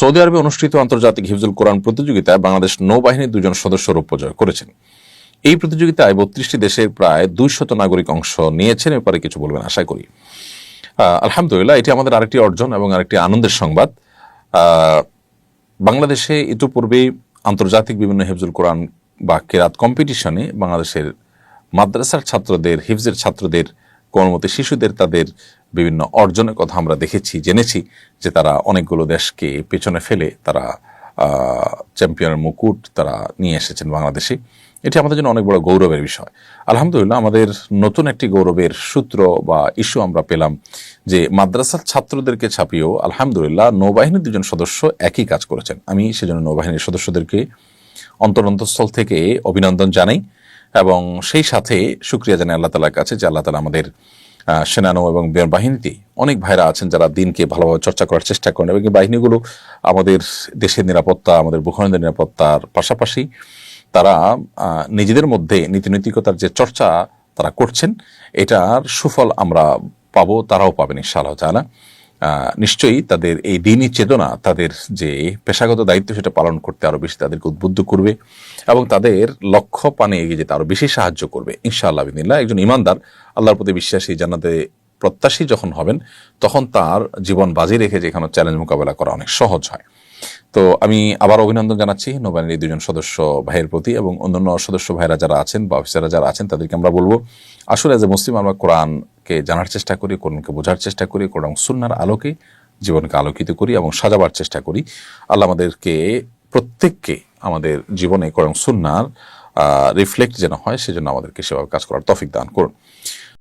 Saudi আরবে অনুষ্ঠিত আন্তর্জাতিক হিফজুল কোরআন প্রতিযোগিতায় বাংলাদেশ নৌবাহিনীর দুজন সদস্য রৌপ্য জয় করেছেন। এই প্রতিযোগিতায় বত্রিশটি দেশের প্রায় দুইশত নাগরিক অংশ নিয়েছেন ব্যাপারে কিছু বলবেন আশা করি। আলহামদুলিল্লাহ, এটি আমাদের আরেকটি অর্জন এবং আরেকটি আনন্দের সংবাদ। বাংলাদেশে ইতিপূর্বে আন্তর্জাতিক বিভিন্ন হিফজুল কোরআন বা কেরাত কম্পিটিশনে বাংলাদেশের মাদ্রাসার ছাত্রদের, হিফজের ছাত্রদের কর্মমতে শিশুদের তাদের বিভিন্ন অর্জনের কথা আমরা দেখেছি, জেনেছি যে তারা অনেকগুলো দেশকে পেছনে ফেলে তারা চ্যাম্পিয়নের মুকুট তারা নিয়ে এসেছেন বাংলাদেশে। এটি আমাদের জন্য অনেক বড় গৌরবের বিষয়। আলহামদুলিল্লাহ, আমাদের নতুন একটি গৌরবের সূত্র বা ইস্যু আমরা পেলাম যে মাদ্রাসার ছাত্রদেরকে ছাপিয়েও আলহামদুলিল্লাহ নৌবাহিনীর দুজন সদস্য একই কাজ করেছেন। আমি সেজন্য নৌবাহিনীর সদস্যদেরকে অন্তরন্তস্থল থেকে অভিনন্দন জানাই। এবং সেই সাথে সুক্রিয়া জানাই আল্লাহ তালার কাছে যে আল্লাহ তালা আমাদের সেনানৌ এবং বিমান বাহিনীতে অনেক ভাইরা আছেন যারা দিনকে ভালোভাবে চর্চা করার চেষ্টা করেন এবং এই বাহিনীগুলো আমাদের দেশের নিরাপত্তা আমাদের ভূখণ্ডের নিরাপত্তার পাশাপাশি তারা নিজেদের মধ্যে নীতিনৈতিকতার যে চর্চা তারা করছেন এটার সুফল আমরা পাবো তারাও পাবেন ইনশাআল্লাহ আহ, নিশ্চয়ই তাদের এই দিনই চেতনা তাদের যে পেশাগত দায়িত্ব সেটা পালন করতে আরও বেশি তাদেরকে উদ্বুদ্ধ করবে এবং তাদের লক্ষ্য পানে এগিয়ে যেতে আরও বেশি সাহায্য করবে। ইনশাআল্লাহ বিদিল্লাহ একজন ইমানদার আল্লাহর প্রতি বিশ্বাসী জানাতে প্রত্যাশী যখন হবেন, তখন তার জীবন বাজি রেখে যেখানে চ্যালেঞ্জ মোকাবেলা করা অনেক সহজ হয়। তো আমি আবার অভিনন্দন জানাচ্ছি নৌবাহিনীর দুজন সদস্য ভাইয়ের প্রতি এবং অন্যান্য সদস্য ভাইরা যারা আছেন বা অফিসাররা যারা আছেন, তাদেরকে আমরা বলব, আসলে এ মুসলিম আমরা কোরআনকে জানার চেষ্টা করি, কোরআনকে বোঝার চেষ্টা করি, কোরআন সুন্নার আলোকে জীবনকে আলোকিত করি এবং সাজাবার চেষ্টা করি। আল্লাহ আমাদেরকে প্রত্যেককে আমাদের জীবনে কোরআন সুন্নার রিফ্লেক্ট যেন হয়, সেজন্য আমাদেরকে সেভাবে কাজ করার তফিক দান করুন।